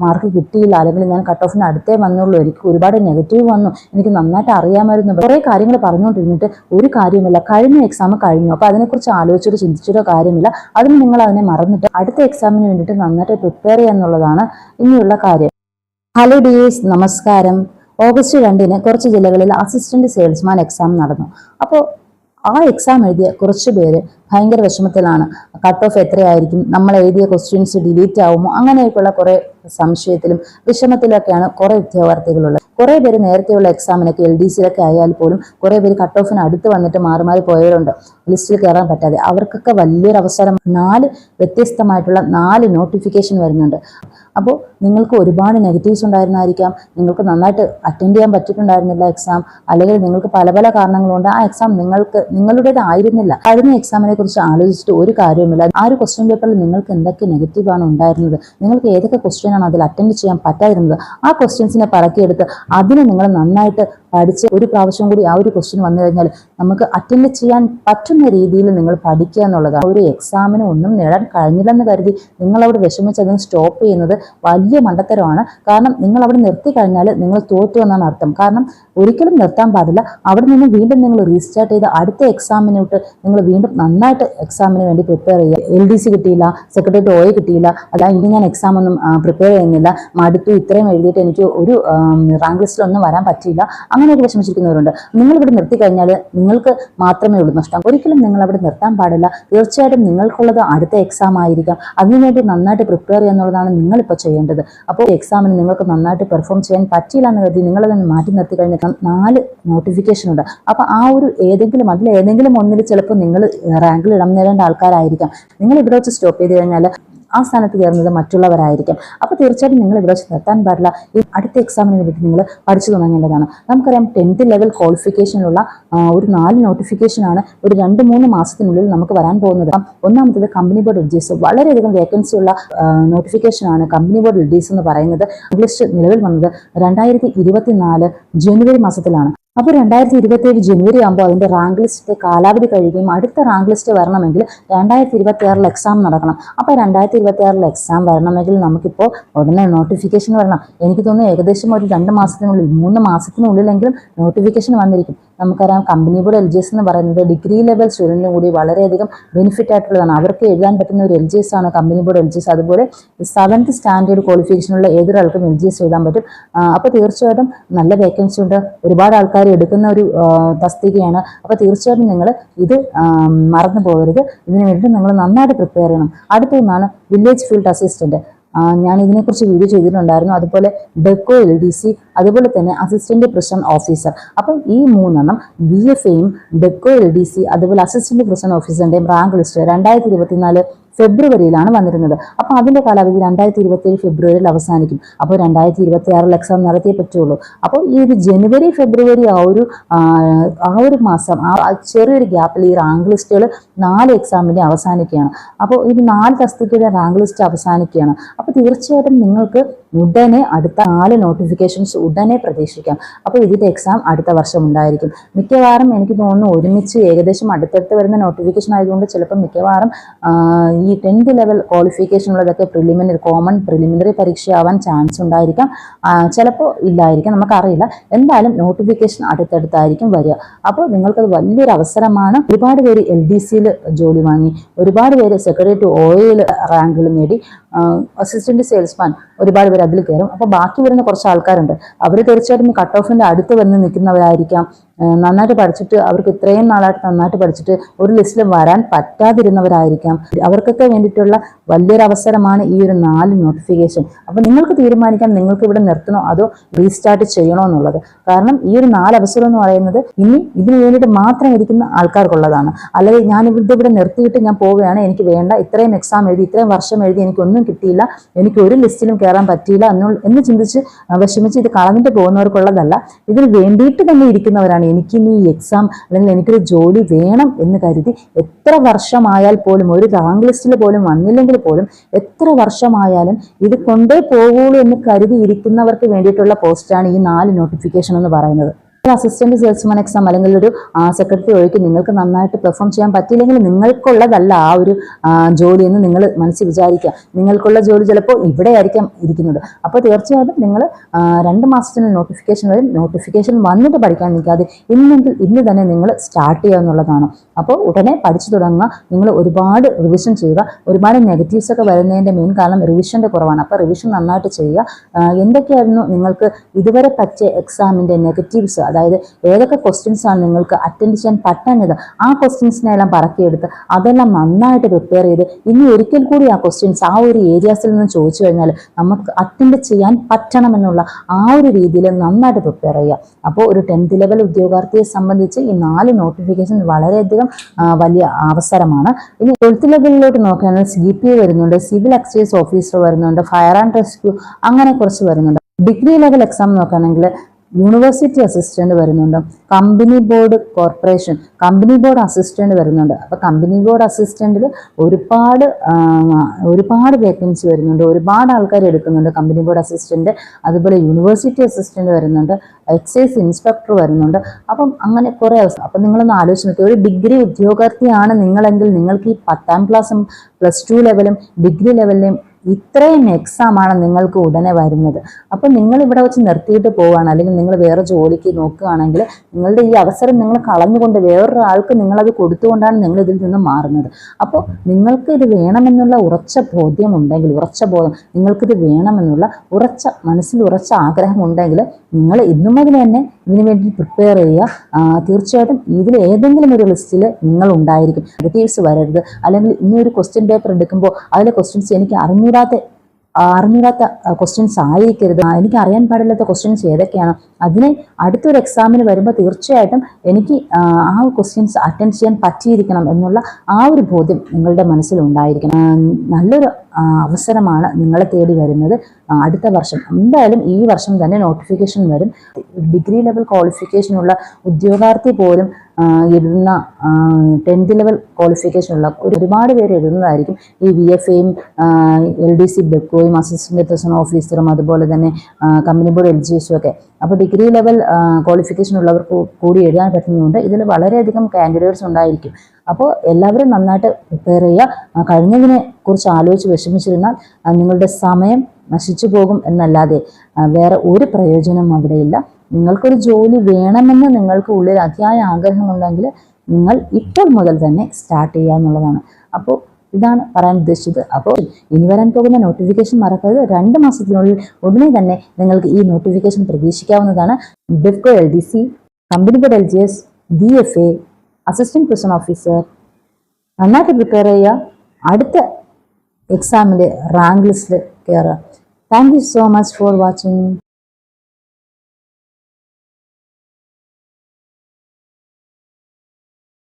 Mark കിട്ടിയില്ല. അല്ലെങ്കിൽ ഞാൻ കട്ട് ഓഫിന് അടുത്തേ വന്നുള്ളൂ. എനിക്ക് ഒരുപാട് നെഗറ്റീവ് വന്നു. എനിക്ക് നന്നായിട്ട് അറിയാമായിരുന്നു. കുറേ കാര്യങ്ങൾ പറഞ്ഞുകൊണ്ടിരുന്നിട്ട് ഒരു കാര്യമില്ല കഴിഞ്ഞ എക്സാം കഴിഞ്ഞു. അപ്പോൾ അതിനെക്കുറിച്ച് ആലോചിച്ചിട്ട് ചിന്തിച്ചിട്ടോ കാര്യമില്ല. അതിന് നിങ്ങൾ അതിനെ മറന്നിട്ട് അടുത്ത എക്സാമിന് വേണ്ടിയിട്ട് നന്നായിട്ട് പ്രിപ്പയർ ചെയ്യുക എന്നുള്ളതാണ് ഇനിയുള്ള കാര്യം. ഹലോ ഡിയേഴ്സ് നമസ്കാരം. ഓഗസ്റ്റ് രണ്ടിന് കുറച്ച് ജില്ലകളിൽ അസിസ്റ്റന്റ് സെയിൽസ്മാൻ എക്സാം നടന്നു. അപ്പോൾ ആ എക്സാം എഴുതിയ കുറച്ച് പേര് ഭയങ്കര വിഷമത്തിലാണ്. കട്ട് ഓഫ് എത്രയായിരിക്കും? നമ്മൾ എഴുതിയ ക്വസ്റ്റ്യൻസ് ഡിലീറ്റ് ആവുമോ? അങ്ങനെയൊക്കെയുള്ള കുറേ സംശയത്തിലും വിഷമത്തിലൊക്കെയാണ് കുറേ ഉദ്യോഗാർത്ഥികളുള്ളത് കുറേ പേര് നേരത്തെയുള്ള എക്സാമിനൊക്കെ എൽ ഡി സിയിലൊക്കെ ആയാൽ പോലും കുറേ പേര് കട്ട് ഓഫിന് അടുത്ത് വന്നിട്ട് മാറി മാറി പോയവരുണ്ട്. ലിസ്റ്റിൽ കയറാൻ പറ്റാതെ. അവർക്കൊക്കെ വലിയൊരു അവസരം നാല് വ്യത്യസ്തമായിട്ടുള്ള നാല് നോട്ടിഫിക്കേഷൻ വരുന്നുണ്ട്. അപ്പോൾ നിങ്ങൾക്ക് ഒരുപാട് നെഗറ്റീവ്സ് ഉണ്ടായിരുന്നായിരിക്കാം. നിങ്ങൾക്ക് നന്നായിട്ട് അറ്റൻഡ് ചെയ്യാൻ പറ്റിയിട്ടുണ്ടായിരുന്നില്ല എക്സാം. അല്ലെങ്കിൽ നിങ്ങൾക്ക് പല പല കാരണങ്ങളുണ്ട്. ആ എക്സാം നിങ്ങൾക്ക് നിങ്ങളുടേതായിരുന്നില്ല കഴിഞ്ഞ എക്സാമിനെ കുറിച്ച് ആലോചിച്ചിട്ട് ഒരു കാര്യവുമില്ല. ആ ഒരു ക്വസ്റ്റ്യൻ പേപ്പറിൽ നിങ്ങൾക്ക് എന്തൊക്കെ നെഗറ്റീവാണ് ഉണ്ടായിരുന്നത്? നിങ്ങൾക്ക് ഏതൊക്കെ ക്വസ്റ്റ്യൻ ആണ് അതിൽ അറ്റൻഡ് ചെയ്യാൻ പറ്റാതിരുന്നത്. ആ ക്വസ്റ്റ്യൻസിനെ പറക്കിയെടുത്ത് അതിനെ നിങ്ങൾ നന്നായിട്ട് പഠിച്ച് ഒരു പ്രാവശ്യം കൂടി ആ ഒരു ക്വസ്റ്റ്യൻ വന്നു കഴിഞ്ഞാൽ നമുക്ക് അറ്റൻഡ് ചെയ്യാൻ പറ്റുന്ന രീതിയിൽ നിങ്ങൾ പഠിക്കുക എന്നുള്ളതാണ്. ഒരു എക്സാമിന് ഒന്നും നേടാൻ കഴിഞ്ഞില്ലെന്ന് കരുതി നിങ്ങൾ അവിടെ വിഷമിച്ച് അതിന് സ്റ്റോപ്പ് ചെയ്യുന്നത് വലിയ മണ്ടത്തരമാണ്. കാരണം നിങ്ങൾ അവിടെ നിർത്തി കഴിഞ്ഞാൽ നിങ്ങൾ തോറ്റു എന്നാണ് അർത്ഥം. കാരണം ഒരിക്കലും നിർത്താൻ പാടില്ല. അവിടെ നിന്ന് വീണ്ടും നിങ്ങൾ റീസ്റ്റാർട്ട് ചെയ്ത് അടുത്ത എക്സാമിനോട്ട് നിങ്ങൾ വീണ്ടും നന്നായിട്ട് എക്സാമിന് വേണ്ടി പ്രിപ്പയർ ചെയ്യുക. എൽ ഡി സി കിട്ടിയില്ല സെക്രട്ടറി ഓയെ കിട്ടിയില്ല അതാ ഇനി ഞാൻ എക്സാം ഒന്നും പ്രിപ്പയർ ചെയ്യുന്നില്ല. മടുത്തു ഇത്രയും എഴുതിയിട്ട് എനിക്ക് ഒരു റാങ്ക് ലിസ്റ്റിലൊന്നും വരാൻ പറ്റിയില്ല. അങ്ങനെയൊക്കെ വിഷമിച്ചിരിക്കുന്നവരുണ്ട്. നിങ്ങൾ ഇവിടെ നിർത്തി കഴിഞ്ഞാൽ നിങ്ങൾക്ക് മാത്രമേ ഉള്ളൂ നഷ്ടം. ഒരിക്കലും നിങ്ങൾ അവിടെ നിർത്താൻ പാടില്ല. തീർച്ചയായിട്ടും നിങ്ങൾക്കുള്ളത് അടുത്ത എക്സാം ആയിരിക്കാം. അതിനുവേണ്ടി നന്നായിട്ട് പ്രിപ്പയർ ചെയ്യുക എന്നുള്ളതാണ് നിങ്ങളിപ്പോൾ ചെയ്യേണ്ടത്. അപ്പോൾ എക്സാമിന് നിങ്ങൾക്ക് നന്നായിട്ട് പെർഫോം ചെയ്യാൻ പറ്റിയില്ല എന്ന് കരുതി നിങ്ങളത് മാറ്റി നിർത്തി കഴിഞ്ഞാൽ നാല് നോട്ടിഫിക്കേഷൻ ഉണ്ട്. അപ്പോൾ ആ ഒരു ഏതെങ്കിലും അതിൽ ഏതെങ്കിലും ഒന്നിൽ ചിലപ്പോൾ നിങ്ങൾ റാങ്കിൽ ഇടം നേടേണ്ട ആൾക്കാരായിരിക്കാം. നിങ്ങൾ ഇവിടെ വെച്ച് സ്റ്റോപ്പ് ചെയ്ത് കഴിഞ്ഞാൽ ആ സ്ഥാനത്ത് കയറുന്നത് മറ്റുള്ളവരായിരിക്കും. അപ്പോൾ തീർച്ചയായിട്ടും നിങ്ങൾ ഇവിടെ നിർത്താൻ പാടില്ല. ഈ അടുത്ത എക്സാമിന് വേണ്ടിയിട്ട് നിങ്ങൾ പഠിച്ചു തുടങ്ങേണ്ടതാണ്. നമുക്കറിയാം ടെൻത്ത് ലെവൽ ക്വാളിഫിക്കേഷനുള്ള ഒരു നാല് നോട്ടിഫിക്കേഷനാണ് ഒരു രണ്ട് മൂന്ന് മാസത്തിനുള്ളിൽ നമുക്ക് വരാൻ പോകുന്നത്. ഒന്നാമത്തത് കമ്പനി ബോർഡ് എൽജീസ് വളരെയധികം വേക്കൻസി ഉള്ള നോട്ടിഫിക്കേഷനാണ് കമ്പനി ബോർഡ് എൽജീസ് എന്ന് പറയുന്നത്. ലിസ്റ്റ് നിലവിൽ വന്നത് രണ്ടായിരത്തി ജനുവരി മാസത്തിലാണ്. അപ്പോൾ രണ്ടായിരത്തി ഇരുപത്തി ഏഴ് ജനുവരി ആകുമ്പോൾ അതിന്റെ റാങ്ക് ലിസ്റ്റ് കാലാവധി കഴിയുകയും അടുത്ത റാങ്ക് ലിസ്റ്റ് വരണമെങ്കിൽ രണ്ടായിരത്തി ഇരുപത്തി ആറിൽ എക്സാം നടക്കണം. അപ്പോൾ രണ്ടായിരത്തി ഇരുപത്തി ആറിൽ എക്സാം വരണമെങ്കിൽ നമുക്കിപ്പോൾ ഉടനെ നോട്ടിഫിക്കേഷൻ വരണം. എനിക്ക് തോന്നുന്നു ഏകദേശം ഒരു രണ്ട് മാസത്തിനുള്ളിൽ മൂന്ന് മാസത്തിനുള്ളിലെങ്കിലും നോട്ടിഫിക്കേഷൻ വന്നിരിക്കും. നമുക്കറിയാം company board L G S എന്ന് പറയുന്നത് ഡിഗ്രി ലെവൽ സ്റ്റുഡന്റിനും കൂടി വളരെയധികം ബെനിഫിറ്റ് ആയിട്ടുള്ളതാണ്. അവർക്ക് എഴുതാൻ പറ്റുന്ന ഒരു എൽ ജി എസ് ആണ് company board L G S അതുപോലെ സെവൻത്ത് സ്റ്റാൻഡേർഡ് ക്വാളിഫിക്കേഷനുള്ള ഏതൊരാൾക്കും എൽ ജി എസ് എഴുതാൻ പറ്റും. അപ്പോൾ തീർച്ചയായിട്ടും നല്ല വേക്കൻസി ഉണ്ട്. ഒരുപാട് ആൾക്കാർ എടുക്കുന്ന ഒരു തസ്തികയാണ്. അപ്പോൾ തീർച്ചയായിട്ടും നിങ്ങൾ ഇത് മറന്നു പോകരുത് ഇതിനു വേണ്ടി നിങ്ങൾ നന്നായിട്ട് പ്രിപ്പയർ ചെയ്യണം. അടുത്തൊന്നാണ് വില്ലേജ് ഫീൽഡ് അസിസ്റ്റന്റ് ഞാൻ ഇതിനെക്കുറിച്ച് വീഡിയോ ചെയ്തിട്ടുണ്ടായിരുന്നു. അതുപോലെ ഡെക്കോ എൽ ഡി സി അതുപോലെ തന്നെ അസിസ്റ്റന്റ് പ്രസിഡന്റ് ഓഫീസർ അപ്പം ഈ മൂന്നെണ്ണം ബി എഫ് എയും ഡെക്കോ എൽ ഡി സി അതുപോലെ അസിസ്റ്റന്റ് പ്രസിഡന്റ് ഓഫീസറിന്റെയും റാങ്ക് ലിസ്റ്റ് രണ്ടായിരത്തി ഇരുപത്തിനാല് ഫെബ്രുവരിയിലാണ് വന്നിരുന്നത്. അപ്പോൾ അതിന്റെ കാലാവധി രണ്ടായിരത്തി ഇരുപത്തി ഏഴ് ഫെബ്രുവരിയിൽ അവസാനിക്കും. അപ്പോൾ രണ്ടായിരത്തി ഇരുപത്തി ആറിൽ എക്സാം നടത്തിയേ പറ്റുള്ളൂ. അപ്പോൾ ഈ ഒരു ജനുവരി ഫെബ്രുവരി ആ ഒരു ആ, ഒരു മാസം ആ ചെറിയൊരു ഗ്യാപ്പിൽ ഈ റാങ്ക് ലിസ്റ്റുകൾ നാല് എക്സാമിന്റെ അവസാനിക്കുകയാണ്. അപ്പോൾ ഈ നാല് തസ്തികയുടെ റാങ്ക് ലിസ്റ്റ് അവസാനിക്കുകയാണ്. അപ്പോൾ തീർച്ചയായിട്ടും നിങ്ങൾക്ക് ഉടനെ അടുത്ത നാല് നോട്ടിഫിക്കേഷൻസ് ഉടനെ പ്രതീക്ഷിക്കാം. അപ്പോൾ ഇതിന്റെ എക്സാം അടുത്ത വർഷം ഉണ്ടായിരിക്കും. മിക്കവാറും എനിക്ക് തോന്നുന്നു ഒരുമിച്ച് ഏകദേശം അടുത്തടുത്ത് വരുന്ന നോട്ടിഫിക്കേഷൻ ആയതുകൊണ്ട് ചിലപ്പോൾ മിക്കവാറും ഈ ടെൻത്ത് ലെവൽ ക്വാളിഫിക്കേഷൻ ഉള്ളതൊക്കെ പ്രിലിമിനറി കോമൺ പ്രിലിമിനറി പരീക്ഷയാവാൻ ചാൻസ് ഉണ്ടായിരിക്കാം. ചിലപ്പോൾ ഇല്ലായിരിക്കാം. നമുക്കറിയില്ല. എന്തായാലും നോട്ടിഫിക്കേഷൻ അടുത്തടുത്തായിരിക്കും വരിക. അപ്പോൾ നിങ്ങൾക്കത് വലിയൊരു അവസരമാണ്. ഒരുപാട് പേര് എൽ ഡി സിയിൽ ജോലി വാങ്ങി. ഒരുപാട് പേര് സെക്രട്ടറി ടു ഓയിൽ റാങ്കുകൾ നേടി. അസിസ്റ്റന്റ് സെയിൽസ്മാൻ ഒരുപാട് പേര് അതിൽ കയറും അപ്പോൾ ബാക്കി വരുന്ന കുറച്ച് ആൾക്കാരുണ്ട്. അവർ തീർച്ചയായിട്ടും കട്ട് ഓഫിന്റെ അടുത്ത് വന്ന് നിൽക്കുന്നവരായിരിക്കാം. നന്നായിട്ട് പഠിച്ചിട്ട് അവർക്ക് ഇത്രയും നാളായിട്ട് നന്നായിട്ട് പഠിച്ചിട്ട് ഒരു ലിസ്റ്റിൽ വരാൻ പറ്റാതിരുന്നവരായിരിക്കാം. അവർക്കൊക്കെ വേണ്ടിയിട്ടുള്ള വലിയൊരു അവസരമാണ് ഈ ഒരു നാല് നോട്ടിഫിക്കേഷൻ അപ്പോൾ നിങ്ങൾക്ക് തീരുമാനിക്കാം നിങ്ങൾക്ക് ഇവിടെ നിർത്തണോ അതോ റീസ്റ്റാർട്ട് ചെയ്യണോ എന്നുള്ളത്. കാരണം ഈ ഒരു നാല് അവസരം എന്ന് പറയുന്നത് ഇനി ഇതിന് വേണ്ടിയിട്ട് മാത്രം ഇരിക്കുന്ന ആൾക്കാർക്കുള്ളതാണ്. അല്ലെങ്കിൽ ഞാൻ ഇവിടെ ഇവിടെ നിർത്തിയിട്ട് ഞാൻ പോവുകയാണ് എനിക്ക് വേണ്ട ഇത്രയും എക്സാം എഴുതി ഇത്രയും വർഷം എഴുതി എനിക്കൊന്നും കിട്ടിയില്ല എനിക്ക് ഒരു ലിസ്റ്റിലും കയറാൻ പറ്റിയില്ല എന്ന് ചിന്തിച്ച് വിഷമിച്ച് ഇത് കളഞ്ഞിട്ട് പോകുന്നവർക്കുള്ളതല്ല ഇതിന് വേണ്ടിയിട്ട് തന്നെ ഇരിക്കുന്നവരാണ് എനിക്കിനി ഈ എക്സാം അല്ലെങ്കിൽ എനിക്കൊരു ജോലി വേണം എന്ന് കരുതി എത്ര വർഷമായാൽ പോലും ഒരു റാങ്ക് ലിസ്റ്റിൽ പോലും വന്നില്ലെങ്കിൽ പോലും എത്ര വർഷമായാലും ഇത് കൊണ്ടേ പോകുള്ളൂ എന്ന് കരുതി ഇരിക്കുന്നവർക്ക് വേണ്ടിയിട്ടുള്ള പോസ്റ്റാണ് ഈ നാല് നോട്ടിഫിക്കേഷൻ എന്ന് പറയുന്നത്. അസിസ്റ്റന്റ് സെയിൽസ്മാൻ എക്സാം അല്ലെങ്കിൽ ഒരു സെക്രട്ടറി ഒഴിക്ക് നിങ്ങൾക്ക് നന്നായിട്ട് പെർഫോം ചെയ്യാൻ പറ്റിയില്ലെങ്കിൽ നിങ്ങൾക്കുള്ളതല്ല ആ ഒരു ജോലി എന്ന് നിങ്ങൾ മനസ്സിൽ വിചാരിക്കുക. നിങ്ങൾക്കുള്ള ജോലി ചിലപ്പോൾ ഇവിടെ ആയിരിക്കാം ഇരിക്കുന്നത്. അപ്പോൾ തീർച്ചയായിട്ടും നിങ്ങൾ രണ്ട് മാസത്തിന് നോട്ടിഫിക്കേഷൻ വരും നോട്ടിഫിക്കേഷൻ വന്നിട്ട് പഠിക്കാൻ നിൽക്കാതെ ഇന്നെങ്കിൽ ഇന്ന് തന്നെ നിങ്ങൾ സ്റ്റാർട്ട് ചെയ്യുക എന്നുള്ളതാണ്. അപ്പോൾ ഉടനെ പഠിച്ചു തുടങ്ങുക. നിങ്ങൾ ഒരുപാട് റിവിഷൻ ചെയ്യുക. ഒരുപാട് നെഗറ്റീവ്സ് ഒക്കെ വരുന്നതിന്റെ മെയിൻ കാരണം റിവിഷന്റെ കുറവാണ്. അപ്പോൾ റിവിഷൻ നന്നായിട്ട് ചെയ്യുക. എന്തൊക്കെയായിരുന്നു നിങ്ങൾക്ക് ഇതുവരെ പറ്റിയ എക്സാമിന്റെ നെഗറ്റീവ്സ് അതായത് ഏതൊക്കെ ക്വസ്റ്റ്യൻസ് ആണ് നിങ്ങൾക്ക് അറ്റൻഡ് ചെയ്യാൻ പറ്റാഞ്ഞത് ആ ക്വസ്റ്റ്യൻസിനെ എല്ലാം പറക്കിയെടുത്ത് അതെല്ലാം നന്നായിട്ട് പ്രിപ്പയർ ചെയ്ത് ഇനി ഒരിക്കൽ കൂടി ആ ക്വസ്റ്റ്യൻസ് ആ ഒരു ഏരിയാസിൽ നിന്ന് ചോദിച്ചു കഴിഞ്ഞാൽ നമുക്ക് അറ്റൻഡ് ചെയ്യാൻ പറ്റണമെന്നുള്ള ആ ഒരു രീതിയിൽ നന്നായിട്ട് പ്രിപ്പയർ ചെയ്യുക അപ്പോൾ ഒരു ടെൻത്ത് ലെവൽ ഉദ്യോഗാർത്ഥിയെ സംബന്ധിച്ച് ഈ നാല് നോട്ടിഫിക്കേഷൻ വളരെയധികം വലിയ അവസരമാണ്. ഇനി ട്വൽത്ത് ലെവലിലോട്ട് നോക്കുകയാണെങ്കിൽ സി പി വരുന്നുണ്ട് സിവിൽ എക്സൈസ് ഓഫീസർ വരുന്നുണ്ട് ഫയർ ആൻഡ് റെസ്ക്യൂ അങ്ങനെ കുറച്ച് വരുന്നുണ്ട്. ഡിഗ്രി ലെവൽ എക്സാം നോക്കുകയാണെങ്കിൽ യൂണിവേഴ്സിറ്റി അസിസ്റ്റന്റ് വരുന്നുണ്ട്. Company board corporation company board assistant വരുന്നുണ്ട്. അപ്പോൾ കമ്പനി ബോർഡ് അസിസ്റ്റന്റിൽ ഒരുപാട് ഒരുപാട് വേക്കൻസി വരുന്നുണ്ട്. ഒരുപാട് ആൾക്കാർ എടുക്കുന്നുണ്ട് കമ്പനി ബോർഡ് അസിസ്റ്റന്റ്. അതുപോലെ യൂണിവേഴ്സിറ്റി അസിസ്റ്റന്റ് വരുന്നുണ്ട്. എക്സൈസ് ഇൻസ്പെക്ടർ വരുന്നുണ്ട്. അപ്പം അങ്ങനെ കുറേ അവസ്ഥ അപ്പം നിങ്ങളൊന്ന് ആലോചിച്ച് നോക്കി. ഒരു ഡിഗ്രി ഉദ്യോഗാർത്ഥിയാണ് നിങ്ങളെങ്കിൽ നിങ്ങൾക്ക് ഈ പത്താം ക്ലാസ്സും പ്ലസ് ടു ലെവലും ഡിഗ്രി ലെവലിലും ഇത്രയും ആണ് നിങ്ങൾക്ക് ഉടനെ വരുന്നത്. അപ്പം നിങ്ങൾ ഇവിടെ വെച്ച് നിർത്തിയിട്ട് പോവുകയാണ്. അല്ലെങ്കിൽ നിങ്ങൾ വേറെ ജോലിക്ക് നോക്കുകയാണെങ്കിൽ നിങ്ങളുടെ ഈ അവസരം നിങ്ങൾ കളഞ്ഞുകൊണ്ട് വേറൊരാൾക്ക് നിങ്ങളത് കൊടുത്തുകൊണ്ടാണ് നിങ്ങൾ ഇതിൽ നിന്ന് മാറുന്നത്. അപ്പോൾ നിങ്ങൾക്ക് ഇത് വേണമെന്നുള്ള ഉറച്ച ബോധ്യമുണ്ടെങ്കിൽ ഉറച്ച ബോധം നിങ്ങൾക്കിത് വേണമെന്നുള്ള ഉറച്ച മനസ്സിൽ ഉറച്ച ആഗ്രഹം ഉണ്ടെങ്കിൽ നിങ്ങൾ ഇന്നും മുതൽ തന്നെ ഇതിനു വേണ്ടി പ്രിപ്പയർ ചെയ്യുക. തീർച്ചയായിട്ടും ഇതിൽ ഏതെങ്കിലും ഒരു ലിസ്റ്റിൽ നിങ്ങൾ ഉണ്ടായിരിക്കും. നെഗറ്റീവ്സ് വരരുത്. അല്ലെങ്കിൽ ഇനി ഒരു ക്വസ്റ്റ്യൻ പേപ്പർ എടുക്കുമ്പോൾ അതിലെ ക്വസ്റ്റ്യൻസ് എനിക്ക് അറിഞ്ഞൂടാത്ത അറിഞ്ഞൂടാത്ത ക്വസ്റ്റ്യൻസ് ആയിരിക്കരുത്. എനിക്ക് അറിയാൻ പാടില്ലാത്ത ക്വസ്റ്റ്യൻസ് ഏതൊക്കെയാണ്? അതിനെ അടുത്തൊരു എക്സാമിന് വരുമ്പോൾ തീർച്ചയായിട്ടും എനിക്ക് ആ, ക്വസ്റ്റ്യൻസ് അറ്റൻഡ് ചെയ്യാൻ പറ്റിയിരിക്കണം എന്നുള്ള ആ ഒരു ബോധ്യം നിങ്ങളുടെ മനസ്സിൽ ഉണ്ടായിരിക്കണം നല്ലൊരു അവസരമാണ് നിങ്ങളെ തേടി വരുന്നത്. അടുത്ത വർഷം. എന്തായാലും ഈ വർഷം തന്നെ നോട്ടിഫിക്കേഷൻ വരും. ഡിഗ്രി ലെവൽ ക്വാളിഫിക്കേഷനുള്ള ഉദ്യോഗാർത്ഥി പോലും എഴുതുന്ന ടെൻത്ത് ലെവൽ ക്വാളിഫിക്കേഷനുള്ള ഒരുപാട് പേര് എഴുതുന്നതായിരിക്കും ഈ വി എഫ് എയും എൽ ഡി സി ബെക്കോയും അസിസ്റ്റന്റ് പ്രൊഫസർ ഓഫീസറും അതുപോലെ തന്നെ കമ്പനി ബോർഡ് എൽ ജി എസും ഒക്കെ. അപ്പോൾ ഡിഗ്രി ലെവൽ ക്വാളിഫിക്കേഷൻ ഉള്ളവർക്ക് കൂടി എഴുതാൻ പറ്റുന്നതുകൊണ്ട് ഇതിൽ വളരെയധികം കാൻഡിഡേറ്റ്സ് ഉണ്ടായിരിക്കും. അപ്പോൾ എല്ലാവരും നന്നായിട്ട് പ്രിപ്പയർ ചെയ്യുക. കഴിഞ്ഞതിനെ കുറിച്ച് ആലോചിച്ച് വിഷമിച്ചിരുന്നാൽ നിങ്ങളുടെ സമയം നശിച്ചു പോകും എന്നല്ലാതെ വേറെ ഒരു പ്രയോജനം അവിടെയില്ല നിങ്ങൾക്കൊരു ജോലി വേണമെന്ന് നിങ്ങൾക്ക് ഉള്ളിൽ അതിയായ ആഗ്രഹമുണ്ടെങ്കിൽ നിങ്ങൾ ഇപ്പോൾ മുതൽ തന്നെ സ്റ്റാർട്ട് ചെയ്യുക എന്നുള്ളതാണ്. അപ്പോൾ ഇതാണ് പറയാൻ ഉദ്ദേശിച്ചത്. അപ്പോൾ ഇനി വരാൻ പോകുന്ന നോട്ടിഫിക്കേഷൻ മറക്കരുത്. രണ്ട് മാസത്തിനുള്ളിൽ ഉടനെ തന്നെ നിങ്ങൾക്ക് ഈ നോട്ടിഫിക്കേഷൻ പ്രതീക്ഷിക്കാവുന്നതാണ്. ബിഫ്കോ L D C company board L G S B F A assistant prison officer നന്നായിട്ട് പ്രിപ്പയർ ചെയ്യുക. അടുത്ത എക്സാമിന്റെ റാങ്ക് ലിസ്റ്റിൽ കയറുക thank you so much for watching